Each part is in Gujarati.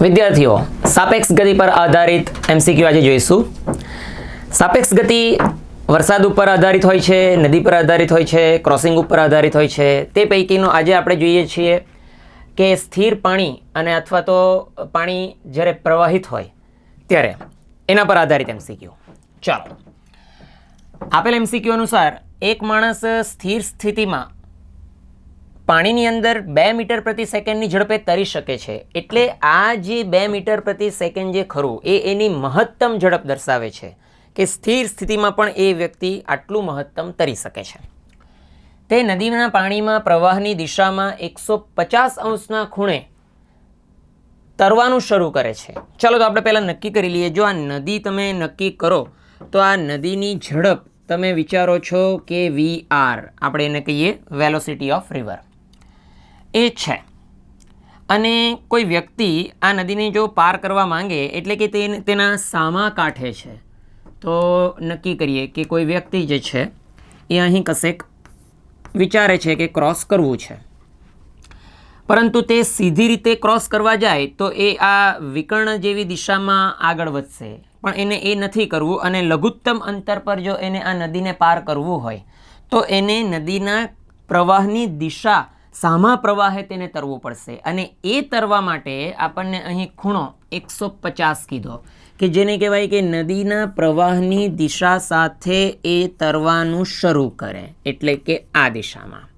વિદ્યાર્થીઓ, સાપેક્ષ ગતિ પર આધારિત એમસીક્યુ આજે જોઈશું. સાપેક્ષ ગતિ વરસાદ ઉપર આધારિત હોય છે, નદી પર આધારિત હોય છે ક્રોસિંગ ઉપર આધારિત હોય છે. તે પૈકીનો આજે આપણે જોઈએ છીએ કે સ્થિર પાણી અને અથવા તો પાણી જ્યારે પ્રવાહિત હોય ત્યારે એના પર આધારિત એમસીક્યુ ચાલો. આપેલ એમસીક્યુ અનુસાર એક માણસ સ્થિર સ્થિતિમાં પાણીની અંદર બે મીટર પ્રતિ સેકન્ડની ઝડપે તરી શકે છે. એટલે આ જે બે મીટર પ્રતિ સેકન્ડ જે ખરું, એ એની મહત્તમ ઝડપ દર્શાવે છે કે સ્થિર સ્થિતિમાં પણ એ વ્યક્તિ આટલું મહત્તમ તરી શકે છે. તે નદીના પાણીમાં પ્રવાહની દિશામાં એકસો પચાસ અંશના ખૂણે તરવાનું શરૂ કરે છે. ચાલો તો આપણે પહેલાં નક્કી કરી લઈએ. જો આ નદી તમે નક્કી કરો, તો આ નદીની ઝડપ તમે વિચારો છો કે વી આર. આપણે એને કહીએ વેલોસિટી ઓફ રિવર. એ છે. અને કોઈ વ્યક્તિ આ નદીને જો પાર કરવા માંગે, એટલે કે તે તેના સામા કાંઠે છે, તો નક્કી કરીએ કે કોઈ વ્યક્તિ જે છે, એ અહીં કશેક વિચારે છે કે ક્રોસ કરવું છે. પરંતુ તે સીધી રીતે ક્રોસ કરવા જાય, તો એ આ વિકર્ણ જેવી દિશામાં આગળ વધશે. પણ એને એ નથી કરવું, અને લઘુત્તમ અંતર પર જો એને આ નદીને પાર કરવું હોય, તો એને નદીના પ્રવાહની દિશા સામા પ્રવાહે તેને તરવું પડશે. અને એ તરવા માટે આપણને અહીં ખૂણો એકસો પચાસ કીધો, કે જેને કહેવાય કે નદીના પ્રવાહની દિશા સાથે એ તરવાનું શરૂ કરે, એટલે કે આ દિશામાં.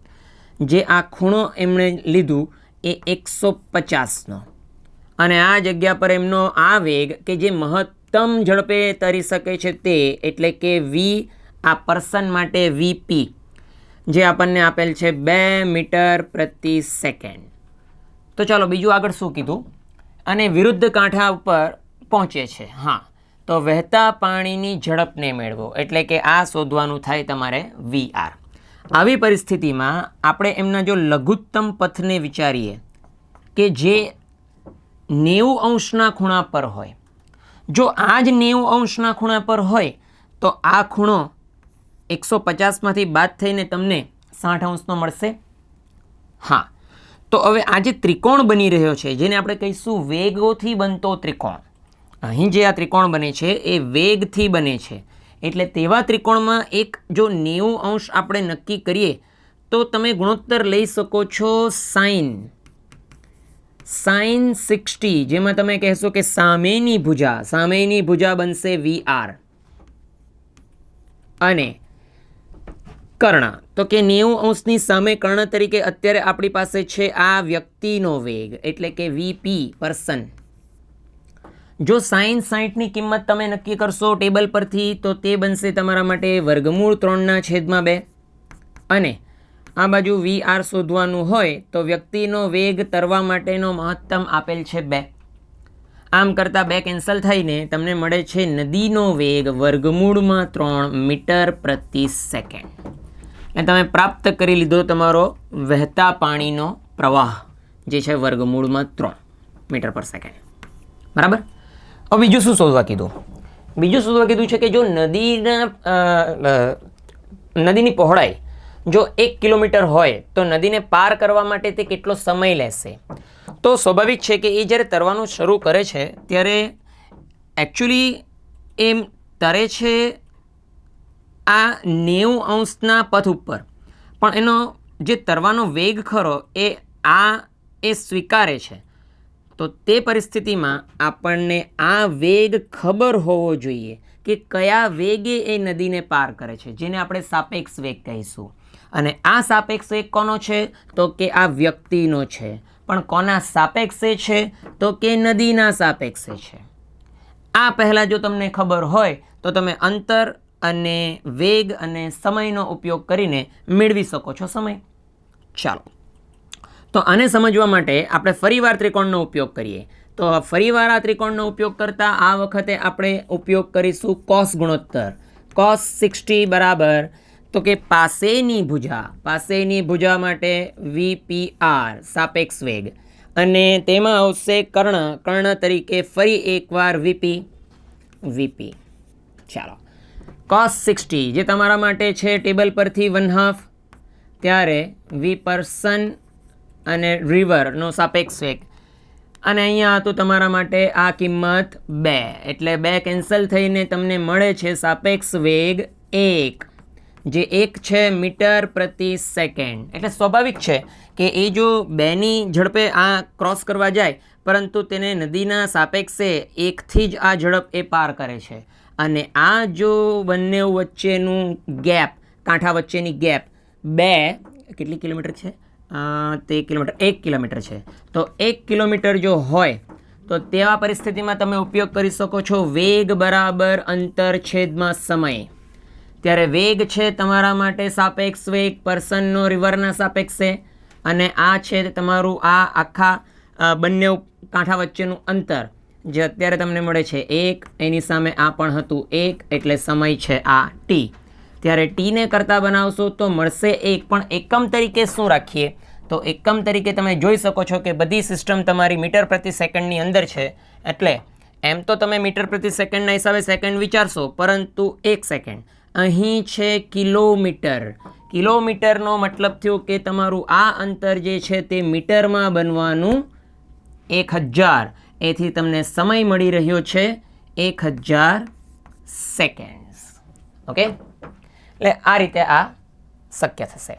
જે આ ખૂણો એમણે લીધું એ એકસો પચાસનો. અને આ જગ્યા પર એમનો આ વેગ કે જે મહત્તમ ઝડપે તરી શકે છે તે, એટલે કે વી, આ પર્સન માટે વીપી જે આપણને આપેલ છે બે મીટર પ્રતિ સેકન્ડ. તો ચાલો બીજું આગળ શું કીધું? અને વિરુદ્ધ કાંઠા ઉપર પહોંચે છે. હા. તો વહેતા પાણીની ઝડપને મેળવો. એટલે કે આ શોધવાનું થાય તમારે વી આર. આવી પરિસ્થિતિમાં આપણે એમના જો લઘુત્તમ પથને વિચારીએ કે જે નેવું અંશના ખૂણા પર હોય. જો આ જ નેવું અંશના ખૂણા પર હોય, તો આ ખૂણો એકસો પચાસમાંથી બાદ થઈને તમને સાઠ અંશનો મળશે. હા, તો હવે આ જે ત્રિકોણ બની રહ્યો છે, જેને આપણે કહીશું વેગોથી બનતો ત્રિકોણ. અહીં જે આ ત્રિકોણ બને છે, એ વેગથી બને છે. એટલે તેવા ત્રિકોણમાં એક જો નેવું અંશ આપણે નક્કી કરીએ, તો તમે ગુણોત્તર લઈ શકો છો સાઈન. સાઇન સિક્સટી, જેમાં તમે કહેશો કે સામેની ભુજા સામેની ભુજા બનશે વી આર. અને કર્ણ. તો કે નેવું અંશની સામે કર્ણ તરીકે અત્યારે આપણી પાસે છે આ વ્યક્તિનો વેગ, એટલે કે વીપી પર્સન જો સાઇન સાઠની કિંમત તમે નક્કી કરશો ટેબલ પરથી, તો તે બનશે તમારા માટે વર્ગમૂળ ત્રણના છેદમાં બે. અને આ બાજુ વી આર શોધવાનું હોય, તો વ્યક્તિનો વેગ તરવા માટેનો મહત્તમ આપેલ છે બે. આમ કરતાં બે કેન્સલ થઈને તમને મળે છે નદીનો વેગ વર્ગમૂળમાં ત્રણ મીટર પ્રતિ સેકન્ડ. અને તમે પ્રાપ્ત કરી લીધો તમારો વહેતા પાણીનો પ્રવાહ, જે છે વર્ગમૂળમાં ત્રણ મીટર પર સેકન્ડ. બરાબર? હવે બીજું શું શોધવા કીધું? બીજું શોધવા કીધું છે કે જો નદીના નદીની પહોળાઈ જો એક કિલોમીટર હોય, તો નદીને પાર કરવા માટે તે કેટલો સમય લેશે? તો સ્વાભાવિક છે કે એ જ્યારે તરવાનું શરૂ કરે છે, ત્યારે એકચ્યુઅલી એમ તરે છે આ નેવું અંશના પથ ઉપર. પણ એનો જે તરવાનો વેગ ખરો એ આ એ સ્વીકારે છે. તો તે પરિસ્થિતિમાં આપણને આ વેગ ખબર હોવો જોઈએ કે કયા વેગે એ નદીને પાર કરે છે, જેને આપણે સાપેક્ષ વેગ કહીશું. અને આ સાપેક્ષ વેગ કોનો છે? તો કે આ વ્યક્તિનો છે. પણ કોના સાપેક્ષે છે? તો કે નદીના સાપેક્ષે છે. આ પહેલાં જો તમને ખબર હોય, તો તમે અંતર અને વેગ અને સમયનો ઉપયોગ કરીને મેળવી શકો છો સમય. ચાલો. તો આને સમજવા માટે આપણે ફરીવાર ત્રિકોણનો ઉપયોગ કરીએ. તો ફરીવાર આ ત્રિકોણનો ઉપયોગ કરતાં આ વખતે આપણે ઉપયોગ કરીશું કોસ ગુણોત્તર. કોસ સિક્સટી બરાબર. તો કે પાસેની ભુજા પાસેની ભુજા માટે વીપીઆર સાપેક્ષ વેગ. અને તેમાં આવશે કર્ણ. કર્ણ તરીકે ફરી એકવાર વીપી વીપી ચાલો. કોસ સિક્સટી જે તમારા માટે છે ટેબલ પરથી વન હાફ ત્યારે વી પર્સન અને રિવરનો સાપેક્ષ વેગ. અને અહીંયા હતું તમારા માટે આ કિંમત બે, એટલે બે કેન્સલ થઈને તમને મળે છે સાપેક્ષ વેગ એક, જે એક છે મીટર પ્રતિ સેકન્ડ એટલે સ્વાભાવિક છે કે એ જો બેની ઝડપે આ ક્રોસ કરવા જાય, પરંતુ તેને નદીના સાપેક્ષે એકથી જ આ ઝડપ એ પાર કરે છે. અને આ જો બંને વચ્ચેનું ગેપ, કાંઠા વચ્ચેની ગેપ બે કેટલી કિલોમીટર છે? તે કિલોમીટર, એક કિલોમીટર છે. તો એક કિલોમીટર જો હોય, તો તેવા પરિસ્થિતિમાં તમે ઉપયોગ કરી શકો છો વેગ બરાબર અંતર છેદમાં સમય. ત્યારે વેગ છે તમારા માટે સાપેક્ષ વેગ, પર્સનનો રિવરના સાપેક્ષે. અને આ છે તમારું આ આખા બંને કાંઠા વચ્ચેનું અંતર. જે અત્યારે તમને મળે છે એક, એની સામે આ પણ હતું એક, એટલે સમય છે આ ટી ત્યારે ટીને કરતાં બનાવશો તો મળશે એક, પણ એકમ તરીકે શું રાખીએ? તો એકમ તરીકે તમે જોઈ શકો છો કે બધી સિસ્ટમ તમારી મીટર પ્રતિ સેકન્ડની અંદર છે. એટલે એમ તો તમે મીટર પ્રતિ સેકન્ડના હિસાબે સેકન્ડ વિચારશો, પરંતુ એક સેકન્ડ. અહીં છે કિલોમીટર. કિલોમીટરનો મતલબ થયો કે તમારું આ અંતર જે છે તે મીટરમાં બનવાનું એક હજાર. એથી તમને સમય મળી રહ્યો છે એક હજાર સેકન્ડ્સ ઓકે એટલે આ રીતે આ શક્ય થશે.